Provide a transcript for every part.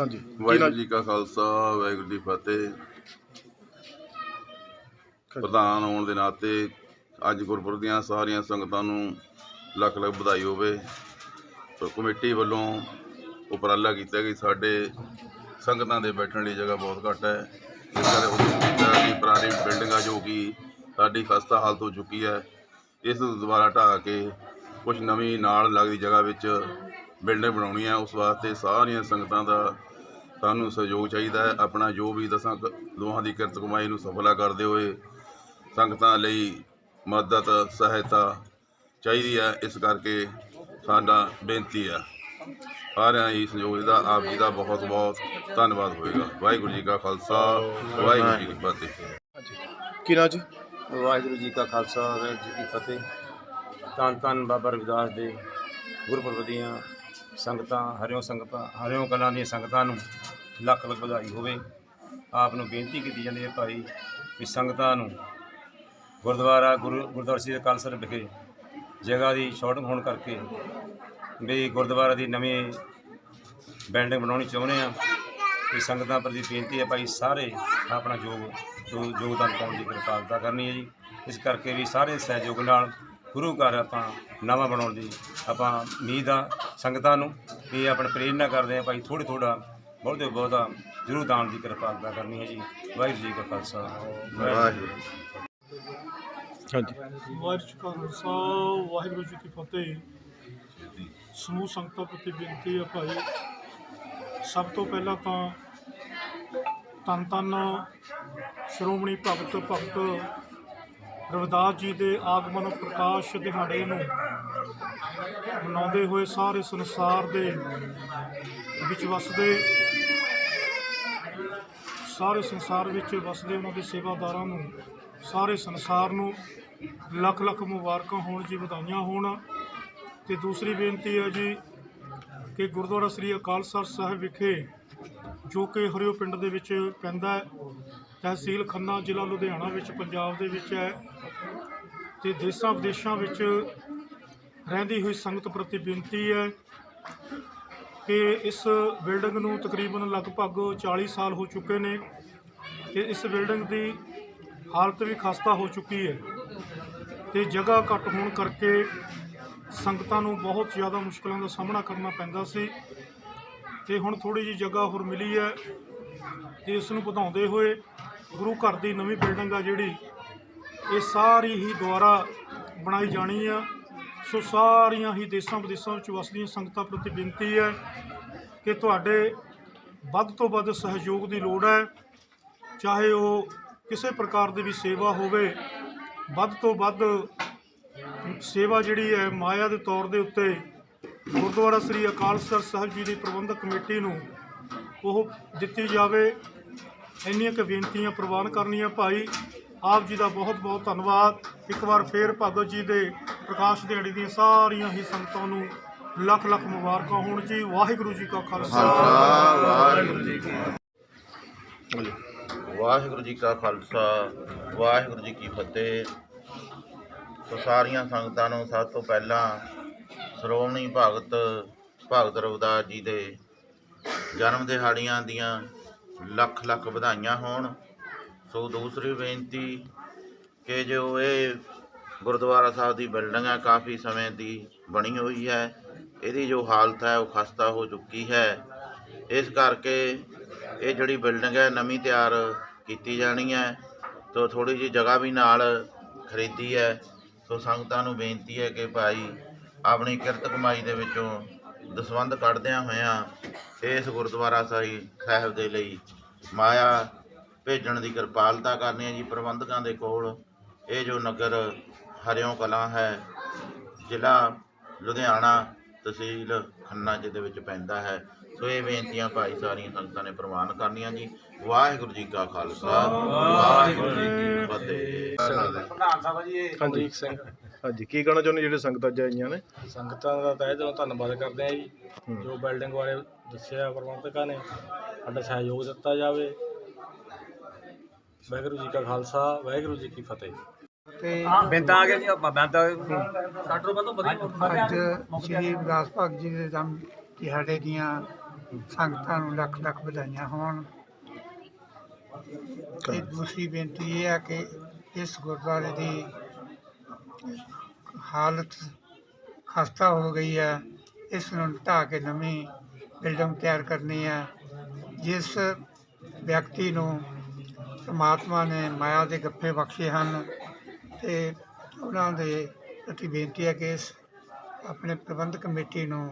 ਹਾਂਜੀ। ਵਾਹਿਗੁਰੂ ਜੀ ਕਾ ਖਾਲਸਾ ਵਾਹਿਗੁਰੂ ਜੀ ਫਤਿਹ। ਪ੍ਰਧਾਨ ਹੋਣ ਦੇ ਨਾਤੇ ਅੱਜ ਗੁਰਪੁਰਬ ਦੀਆਂ ਸਾਰੀਆਂ ਸੰਗਤਾਂ ਨੂੰ ਲੱਖ ਲੱਖ ਵਧਾਈ ਹੋਵੇ। ਕਮੇਟੀ ਵੱਲੋਂ ਉਪਰਾਲਾ ਕੀਤਾ ਕਿ ਸਾਡੇ ਸੰਗਤਾਂ ਦੇ ਬੈਠਣ ਲਈ ਜਗ੍ਹਾ ਬਹੁਤ ਘੱਟ ਹੈ। ਇਸ ਕਰਕੇ ਉਦੋਂ ਕੀਤਾ ਕਿ ਪੁਰਾਣੀ ਜੋ ਕਿ ਸਾਡੀ ਖਸਤਾ ਹਾਲਤ ਹੋ ਚੁੱਕੀ ਹੈ। ਇਸ ਨੂੰ ਦੁਬਾਰਾ ਢਾਹ ਕੇ ਕੁਝ ਨਵੀਂ ਨਾਲ ਲੱਗਦੀ ਜਗ੍ਹਾ ਵਿੱਚ ਬਿਲਡਿੰਗ ਬਣਾਉਣੀ ਹੈ। ਉਸ ਵਾਸਤੇ ਸਾਰੀਆਂ ਸੰਗਤਾਂ ਦਾ ਸਾਨੂੰ ਸਹਿਯੋਗ ਚਾਹੀਦਾ ਹੈ। ਆਪਣਾ ਜੋ ਵੀ ਦਸਾਂ, ਕ- ਦੋਹਾਂ ਦੀ ਕਿਰਤ ਕਮਾਈ ਨੂੰ ਸਫਲਾ ਕਰਦੇ ਹੋਏ ਸੰਗਤਾਂ ਲਈ ਮਦਦ, ਸਹਾਇਤਾ ਚਾਹੀਦੀ ਹੈ। ਇਸ ਕਰਕੇ ਸਾਡਾ ਬੇਨਤੀ ਹੈ। ਸਾਰਿਆਂ ਹੀ ਸਹਿਯੋਗ ਦਾ ਆਪ ਜੀ ਦਾ ਬਹੁਤ ਬਹੁਤ ਧੰਨਵਾਦ ਹੋਵੇਗਾ ਵਾਹਿਗੁਰੂ ਜੀ ਕਾ ਖਾਲਸਾ ਵਾਹਿਗੁਰੂ ਜੀ ਕੀ ਫਤਿਹ। ਕੀ ਨਾਂ ਜੀ? ਵਾਹਿਗੁਰੂ ਜੀ ਕਾ ਖਾਲਸਾ ਵਾਹਿਗੁਰੂ ਜੀ ਕੀ ਫਤਿਹ। ਧੰਨ ਧੰਨ ਬਾਬਾ ਰਵਿਦਾਸ ਦੇ ਗੁਰਪੁਰਬ ਦੀਆਂ ਸੰਗਤਾਂ ਹਰਿਓ ਸੰਗਤਾਂ ਹਰਿਓ ਕਲਾਂ ਦੀਆਂ ਸੰਗਤਾਂ ਨੂੰ ਲੱਖ ਲੱਖ ਵਧਾਈ ਹੋਵੇ। ਆਪ ਨੂੰ ਬੇਨਤੀ ਕੀਤੀ ਜਾਂਦੀ ਹੈ ਭਾਈ ਵੀ ਸੰਗਤਾਂ ਨੂੰ ਗੁਰਦੁਆਰਾ ਗੁਰੂ ਗੁਰਦੁਆਰਾ ਸ੍ਰੀ ਅਕਾਲ ਸਰ ਵਿਖੇ ਜਗ੍ਹਾ ਦੀ ਸ਼ਾਰਟਿੰਗ ਹੋਣ ਕਰਕੇ ਵੀ ਗੁਰਦੁਆਰਾ ਦੀ ਨਵੀਂ ਬਿਲਡਿੰਗ ਬਣਾਉਣੀ ਚਾਹੁੰਦੇ ਆ ਵੀ ਸੰਗਤਾਂ ਪ੍ਰਤੀ ਬੇਨਤੀ ਹੈ ਭਾਈ ਸਾਰੇ ਆਪਣਾ ਯੋਗ ਯੋਗਦਾਨ ਪਾਉਣ ਦੀ ਕਿਰਪਾਲਤਾ ਕਰਨੀ ਹੈ ਜੀ। ਇਸ ਕਰਕੇ ਵੀ ਸਾਰੇ ਸਹਿਯੋਗ ਨਾਲ ਗੁਰੂ ਘਰ ਆਪਾਂ ਨਵਾਂ ਬਣਾਉਣ ਦੀ ਆਪਾਂ ਉਮੀਦ ਆ ਸੰਗਤਾਂ ਨੂੰ। ਵੀ ਆਪਣਾ ਪ੍ਰੇਰਨਾ ਕਰਦੇ ਆ ਭਾਈ ਥੋੜ੍ਹਾ ਥੋੜ੍ਹਾ ਬਹੁਤੇ ਬਹੁਤਾ ਜ਼ਰੂਰ ਦਾਨ ਦੀ ਕਿਰਪਾਲਤਾ ਕਰਨੀ ਹੈ ਜੀ। ਵਾਹਿਗੁਰੂ ਜੀ ਕਾ ਖਾਲਸਾ। ਵਾਹਿਗੁਰੂ। ਹਾਂਜੀ। ਵਾਹਿਗੁਰੂ ਜੀ ਕਾ ਖਾਲਸਾ ਵਾਹਿਗੁਰੂ ਜੀ ਕੀ ਫਤਿਹ। ਸਮੂਹ ਸੰਗਤਾਂ ਪ੍ਰਤੀ ਬੇਨਤੀ ਆ ਭਾਈ। ਸਭ ਤੋਂ ਪਹਿਲਾਂ ਤਾਂ ਤਨ ਤਨ ਸ਼੍ਰੋਮਣੀ ਭਗਤ ਭਗਤ ਰਵਿਦਾਸ ਜੀ ਦੇ ਆਗਮਨ ਪ੍ਰਕਾਸ਼ ਦਿਹਾੜੇ ਨੂੰ ਮਨਾਉਂਦੇ ਹੋਏ ਸਾਰੇ ਸੰਸਾਰ ਦੇ ਵਿੱਚ ਵਸਦੇ, ਸਾਰੇ ਸੰਸਾਰ ਵਿੱਚ ਵਸਦੇ ਉਹਨਾਂ ਦੇ ਸੇਵਾਦਾਰਾਂ ਨੂੰ, ਸਾਰੇ ਸੰਸਾਰ ਨੂੰ ਲੱਖ ਲੱਖ ਮੁਬਾਰਕਾਂ ਹੋਣ ਜੀ, ਵਧਾਈਆਂ ਹੋਣ। ਤੇ ਦੂਸਰੀ ਬੇਨਤੀ ਹੈ ਜੀ ਕਿ ਗੁਰਦੁਆਰਾ ਸ੍ਰੀ ਅਕਾਲ ਤਖ਼ਤ ਸਾਹਿਬ ਵਿਖੇ ਜੋ ਕਿ ਹਰਿਓ ਪਿੰਡ ਦੇ ਵਿੱਚ ਪੈਂਦਾ ਹੈ, ਤਹਿਸੀਲ ਖੰਨਾ ਜ਼ਿਲ੍ਹਾ ਲੁਧਿਆਣਾ ਵਿੱਚ ਪੰਜਾਬ ਦੇ ਵਿੱਚ ਹੈ ਤੇ ਦੇਸ਼ਾਂ ਵਿਦੇਸ਼ਾਂ ਵਿੱਚ ਰਹਿੰਦੀ ਹੋਈ ਸੰਗਤ ਪ੍ਰਤੀ ਬੇਨਤੀ ਹੈ ਕਿ ਇਸ ਬਿਲਡਿੰਗ ਨੂੰ ਤਕਰੀਬਨ ਲਗਭਗ 40 ਸਾਲ ਹੋ ਚੁੱਕੇ ਨੇ ਤੇ ਇਸ ਬਿਲਡਿੰਗ ਦੀ ਹਾਲਤ ਵੀ ਖਸਤਾ ਹੋ ਚੁੱਕੀ ਹੈ ਤੇ ਜਗ੍ਹਾ ਘੱਟ ਹੋਣ ਕਰਕੇ ਸੰਗਤਾਂ ਨੂੰ ਬਹੁਤ ਜ਼ਿਆਦਾ ਮੁਸ਼ਕਲਾਂ ਦਾ ਸਾਹਮਣਾ ਕਰਨਾ ਪੈਂਦਾ ਸੀ ਤੇ ਹੁਣ ਥੋੜੀ ਜਿਹੀ ਜਗ੍ਹਾ ਹੋਰ ਮਿਲੀ ਹੈ ਤੇ ਇਸ ਨੂੰ ਵਧਾਉਂਦੇ ਹੋਏ ਗੁਰੂ ਘਰ ਦੀ ਨਵੀਂ ਬਿਲਡਿੰਗ ਆ ਜਿਹੜੀ, ਇਹ ਸਾਰੀ ਹੀ ਦੁਆਰਾ ਬਣਾਈ ਜਾਣੀ ਆ। ਸੋ ਸਾਰੀਆਂ ਹੀ ਦੇਸ਼ਾਂ ਵਿਦੇਸ਼ਾਂ ਵਿੱਚ ਵਸਦੀਆਂ ਸੰਗਤਾਂ ਪ੍ਰਤੀ ਬੇਨਤੀ ਹੈ ਕਿ ਤੁਹਾਡੇ ਵੱਧ ਤੋਂ ਵੱਧ ਸਹਿਯੋਗ ਦੀ ਲੋੜ ਹੈ। ਚਾਹੇ ਉਹ ਕਿਸੇ ਪ੍ਰਕਾਰ ਦੀ ਵੀ ਸੇਵਾ ਹੋਵੇ, ਵੱਧ ਤੋਂ ਵੱਧ ਸੇਵਾ ਜਿਹੜੀ ਹੈ ਮਾਇਆ ਦੇ ਤੌਰ ਦੇ ਉੱਤੇ ਗੁਰਦੁਆਰਾ ਸ੍ਰੀ ਅਕਾਲ ਤਖ਼ਤ ਸਾਹਿਬ ਜੀ ਦੀ ਪ੍ਰਬੰਧਕ ਕਮੇਟੀ ਨੂੰ ਉਹ ਦਿੱਤੀ ਜਾਵੇ। ਇੰਨੀਆਂ ਕੁ ਬੇਨਤੀਆਂ ਪ੍ਰਵਾਨ ਕਰਨੀਆਂ ਭਾਈ, ਆਪ ਜੀ ਦਾ ਬਹੁਤ ਬਹੁਤ ਧੰਨਵਾਦ। ਇੱਕ ਵਾਰ ਫੇਰ ਭਗਤ ਜੀ ਦੇ ਪ੍ਰਕਾਸ਼ ਦਿਹਾੜੀ ਦੀਆਂ ਸਾਰੀਆਂ ਹੀ ਸੰਗਤਾਂ ਨੂੰ ਲੱਖ ਲੱਖ ਮੁਬਾਰਕਾਂ ਹੋਣ ਜੀ। ਵਾਹਿਗੁਰੂ ਜੀ ਕਾ ਖਾਲਸਾ। ਵਾਹਿਗੁਰੂ ਜੀ ਕੀ ਵਾਹਿਗੁਰੂ ਜੀ ਕਾ ਖਾਲਸਾ, ਵਾਹਿਗੁਰੂ ਜੀ ਕੀ ਫਤਿਹ। ਸੋ ਸਾਰੀਆਂ ਸੰਗਤਾਂ ਨੂੰ ਸਭ ਤੋਂ ਪਹਿਲਾਂ ਸ਼੍ਰੋਮਣੀ ਭਗਤ ਭਗਤ ਰਵਿਦਾਸ ਜੀ ਦੇ ਜਨਮ ਦਿਹਾੜੀਆਂ ਦੀਆਂ ਲੱਖ ਲੱਖ ਵਧਾਈਆਂ ਹੋਣ। ਸੋ ਦੂਸਰੀ ਬੇਨਤੀ ਕਿ ਜੋ ਇਹ ਗੁਰਦੁਆਰਾ ਸਾਹਿਬ ਦੀ ਬਿਲਡਿੰਗ ਹੈ, ਕਾਫੀ ਸਮੇਂ ਦੀ ਬਣੀ ਹੋਈ ਹੈ। ਇਹਦੀ ਜੋ ਹਾਲਤ ਹੈ, ਉਹ ਖਸਤਾ ਹੋ ਚੁੱਕੀ ਹੈ। ਇਸ ਕਰਕੇ ਇਹ ਜਿਹੜੀ ਬਿਲਡਿੰਗ ਹੈ, ਨਵੀਂ ਤਿਆਰ ਕੀਤੀ ਜਾਣੀ ਹੈ। ਤੋ ਥੋੜੀ ਜਿਹੀ ਜਗ੍ਹਾ ਵੀ ਨਾਲ ਖਰੀਦੀ ਹੈ। ਸੋ ਸੰਗਤਾਂ ਨੂੰ ਬੇਨਤੀ ਹੈ ਕਿ ਭਾਈ ਆਪਣੀ ਕਿਰਤ ਕਮਾਈ ਦੇ ਵਿੱਚੋਂ ਦਸਵੰਧ ਕੱਢਦਿਆਂ ਹੋਇਆਂ ਇਸ ਗੁਰਦੁਆਰਾ ਸਾਹਿਬ ਸਾਹਿਬ ਦੇ ਲਈ ਮਾਇਆ ਭੇਜਣ ਦੀ ਕਿਰਪਾਲਤਾ ਕਰਨੀ ਹੈ ਜੀ, ਪ੍ਰਬੰਧਕਾਂ ਦੇ ਕੋਲ। ਇਹ ਜੋ ਨਗਰ ਹਰਿਓਂ ਕਲਾਂ ਹੈ, ਜ਼ਿਲ੍ਹਾ ਲੁਧਿਆਣਾ ਤਹਿਸੀਲ ਖੰਨਾ ਜੀ ਦੇ ਵਿੱਚ ਪੈਂਦਾ ਹੈ। ਸੋ ਇਹ ਬੇਨਤੀਆਂ ਭਾਈ ਸਾਰੀਆਂ ਸੰਗਤਾਂ ਨੇ ਪ੍ਰਵਾਨ ਕਰਨੀਆਂ ਜੀ। ਵਾਹਿਗੁਰੂ ਜੀ ਕਾ ਖਾਲਸਾ ਵਾਹਿਗੁਰੂ ਜੀ ਕੀ ਫਤਿਹ। ਹਾਂਜੀ ਹਾਂਜੀ ਕੀ ਕਹਿਣਾ ਚਾਹੁੰਦੇ ਜਿਹੜੇ ਸੰਗਤਾਂ ਅੱਜ ਆਈਆਂ ਨੇ? ਸੰਗਤਾਂ ਦਾ ਤਹਿ ਦਿਲੋਂ ਧੰਨਵਾਦ ਕਰਦੇ ਆ ਜੀ। ਜੋ ਬਿਲਡਿੰਗ ਬਾਰੇ ਦੱਸਿਆ ਪ੍ਰਬੰਧਕਾਂ ਨੇ ਸਾਡਾ ਸਹਿਯੋਗ ਦਿੱਤਾ ਜਾਵੇ। ਵਾਹਿਗੁਰੂ ਜੀ ਕਾ ਖਾਲਸਾ ਵਾਹਿਗੁਰੂ ਜੀ ਕੀ ਫਤਿਹ। ਤੇ ਬਿੰਦਾ ਆ ਗਿਆ ਜੀ ਬਿੰਦਾ ਅੱਜ ਸ੍ਰੀ ਵਿਲਾਸ ਭਗਤ ਜੀ ਦੇ ਜਨਮ ਦਿਹਾੜੇ ਦੀਆਂ ਸੰਗਤਾਂ ਨੂੰ ਲੱਖ ਲੱਖ ਵਧਾਈਆਂ ਹੋਣ। ਤੇ ਦੂਸਰੀ ਬੇਨਤੀ ਇਹ ਹੈ ਕਿ ਇਸ ਗੁਰਦੁਆਰੇ ਦੀ ਹਾਲਤ ਖਸਤਾ ਹੋ ਗਈ ਹੈ। ਇਸ ਨੂੰ ਢਾਹ ਕੇ ਨਵੀਂ ਬਿਲਡਿੰਗ ਤਿਆਰ ਕਰਨੀ ਹੈ। ਜਿਸ ਵਿਅਕਤੀ ਨੂੰ ਪਰਮਾਤਮਾ ਨੇ ਮਾਇਆ ਦੇ ਗੱਫੇ ਬਖਸ਼ੇ ਹਨ ਤੇ ਉਹਨਾਂ ਦੇ ਪ੍ਰਤੀ ਬੇਨਤੀ ਹੈ ਕਿ ਇਸ ਆਪਣੇ ਪ੍ਰਬੰਧਕ ਕਮੇਟੀ ਨੂੰ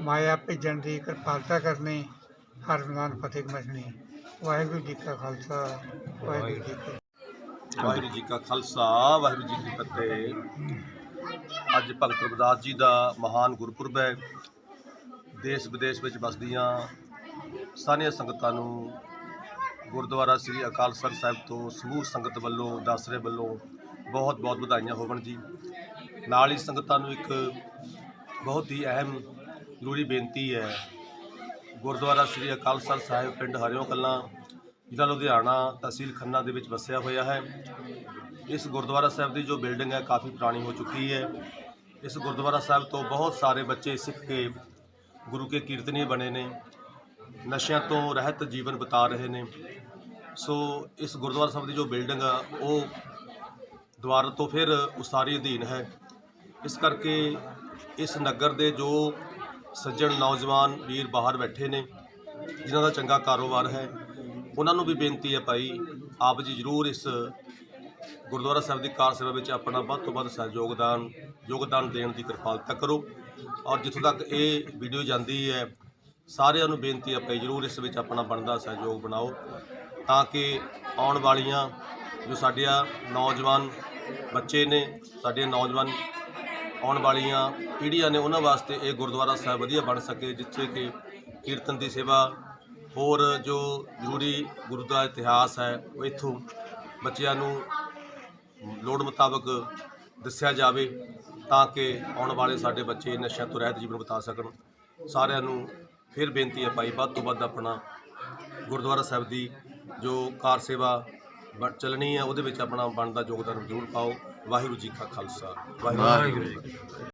ਮਾਇਆ ਭੇਜਣ ਦੀ ਕਿਰਪਾਲਤਾ ਕਰਨੀ ਹਰ ਮੈਦਾਨ ਫਤਿਹ ਮਚਣੀ। ਵਾਹਿਗੁਰੂ ਜੀ ਕਾ ਖਾਲਸਾ, ਵਾਹਿਗੁਰੂ ਜੀ ਕੀ ਵਾਹਿਗੁਰੂ ਜੀ ਕਾ ਖਾਲਸਾ, ਵਾਹਿਗੁਰੂ ਜੀ ਕੀ ਫਤਿਹ। ਅੱਜ ਭਗਤ ਰਵਿਦਾਸ ਜੀ ਦਾ ਮਹਾਨ ਗੁਰਪੁਰਬ ਹੈ। ਦੇਸ਼ ਵਿਦੇਸ਼ ਵਿੱਚ ਵਸਦੀਆਂ ਸਾਰੀਆਂ ਸੰਗਤਾਂ ਨੂੰ ਗੁਰਦੁਆਰਾ ਸ੍ਰੀ ਅਕਾਲ ਸਰ ਸਾਹਿਬ ਤੋਂ ਸਮੂਹ ਸੰਗਤ ਵੱਲੋਂ, ਦਾਸਰੇ ਵੱਲੋਂ ਬਹੁਤ ਬਹੁਤ ਵਧਾਈਆਂ ਹੋਵਣ ਜੀ। ਨਾਲ ਹੀ ਸੰਗਤਾਂ ਨੂੰ ਇੱਕ ਬਹੁਤ ਹੀ ਅਹਿਮ ਜ਼ਰੂਰੀ ਬੇਨਤੀ ਹੈ। ਗੁਰਦੁਆਰਾ ਸ੍ਰੀ ਅਕਾਲ ਸਰ ਸਾਹਿਬ ਪਿੰਡ ਹਰਿਓ ਕਲਾਂ ਜ਼ਿਲ੍ਹਾ ਲੁਧਿਆਣਾ ਤਹਿਸੀਲ ਖੰਨਾ ਦੇ ਵਿੱਚ ਵਸਿਆ ਹੋਇਆ ਹੈ। ਇਸ ਗੁਰਦੁਆਰਾ ਸਾਹਿਬ ਦੀ ਜੋ ਬਿਲਡਿੰਗ ਹੈ, ਕਾਫੀ ਪੁਰਾਣੀ ਹੋ ਚੁੱਕੀ ਹੈ। ਇਸ ਗੁਰਦੁਆਰਾ ਸਾਹਿਬ ਤੋਂ ਬਹੁਤ ਸਾਰੇ ਬੱਚੇ ਸਿੱਖ ਕੇ ਗੁਰੂ ਕੇ ਕੀਰਤਨੀ ਬਣੇ ਨੇ। ਨਸ਼ਿਆਂ ਤੋਂ ਰਹਿਤ ਜੀਵਨ ਬਿਤਾ ਰਹੇ ਨੇ। ਸੋ ਇਸ ਗੁਰਦੁਆਰਾ ਸਾਹਿਬ ਦੀ ਜੋ ਬਿਲਡਿੰਗ ਆ, ਉਹ ਦੁਆਰਾ ਤੋਂ ਫਿਰ ਉਸਾਰੀ ਅਧੀਨ ਹੈ। ਇਸ ਕਰਕੇ ਇਸ ਨਗਰ ਦੇ ਜੋ ਸੱਜਣ ਨੌਜਵਾਨ ਵੀਰ ਬਾਹਰ ਬੈਠੇ ਨੇ, ਜਿਨ੍ਹਾਂ ਦਾ ਚੰਗਾ ਕਾਰੋਬਾਰ ਹੈ, ਉਹਨਾਂ ਨੂੰ ਵੀ ਬੇਨਤੀ ਹੈ ਭਾਈ, ਆਪ ਜੀ ਜ਼ਰੂਰ ਇਸ ਗੁਰਦੁਆਰਾ ਸਾਹਿਬ ਦੀ ਕਾਰ ਸੇਵਾ ਵਿੱਚ ਆਪਣਾ ਵੱਧ ਤੋਂ ਵੱਧ ਸਹਿਯੋਗਦਾਨ, ਯੋਗਦਾਨ ਦੇਣ ਦੀ ਕਿਰਪਾਲਤਾ ਕਰੋ। ਔਰ ਜਿੱਥੋਂ ਤੱਕ ਇਹ ਵੀਡੀਓ ਜਾਂਦੀ ਹੈ, ਸਾਰਿਆਂ ਨੂੰ ਬੇਨਤੀ ਹੈ ਭਾਈ, ਜ਼ਰੂਰ ਇਸ ਵਿੱਚ ਆਪਣਾ ਬਣਦਾ ਸਹਿਯੋਗ ਬਣਾਓ, ਤਾਂ ਕਿ ਆਉਣ ਵਾਲੀਆਂ ਜੋ ਸਾਡੀਆਂ ਨੌਜਵਾਨ ਬੱਚੇ ਨੇ, ਸਾਡੇ ਨੌਜਵਾਨ ਆਉਣ ਵਾਲੀਆਂ ਪੀੜ੍ਹੀਆਂ ਨੇ, ਉਹਨਾਂ ਵਾਸਤੇ ਇਹ ਗੁਰਦੁਆਰਾ ਸਾਹਿਬ ਵਧੀਆ ਬਣ ਸਕੇ, ਜਿੱਥੇ ਕਿ ਕੀਰਤਨ ਦੀ ਸੇਵਾ ਹੋਰ ਜੋ ਜ਼ਰੂਰੀ ਗੁਰੂ ਦਾ ਇਤਿਹਾਸ ਹੈ, ਉਹ ਇੱਥੋਂ ਬੱਚਿਆਂ ਨੂੰ ਲੋੜ ਮੁਤਾਬਕ ਦੱਸਿਆ ਜਾਵੇ, ਤਾਂ ਕਿ ਆਉਣ ਵਾਲੇ ਸਾਡੇ ਬੱਚੇ ਨਸ਼ਿਆਂ ਤੋਂ ਰਹਿਤ ਜੀਵਨ ਬਿਤਾ ਸਕਣ। ਸਾਰਿਆਂ ਨੂੰ ਫਿਰ ਬੇਨਤੀ ਹੈ ਭਾਈ, ਵੱਧ ਤੋਂ ਵੱਧ ਆਪਣਾ ਗੁਰਦੁਆਰਾ ਸਾਹਿਬ ਦੀ ਜੋ ਕਾਰ ਸੇਵਾ ਚੱਲਣੀ ਹੈ ਉਹਦੇ ਵਿੱਚ ਆਪਣਾ ਬਣਦਾ ਯੋਗਦਾਨ ਜ਼ਰੂਰ ਪਾਓ। ਵਾਹਿਗੁਰੂ ਜੀ ਕਾ ਖਾਲਸਾ। ਵਾਹਿਗੁਰੂ ਜੀ ਕੀ ਫਤਿਹ।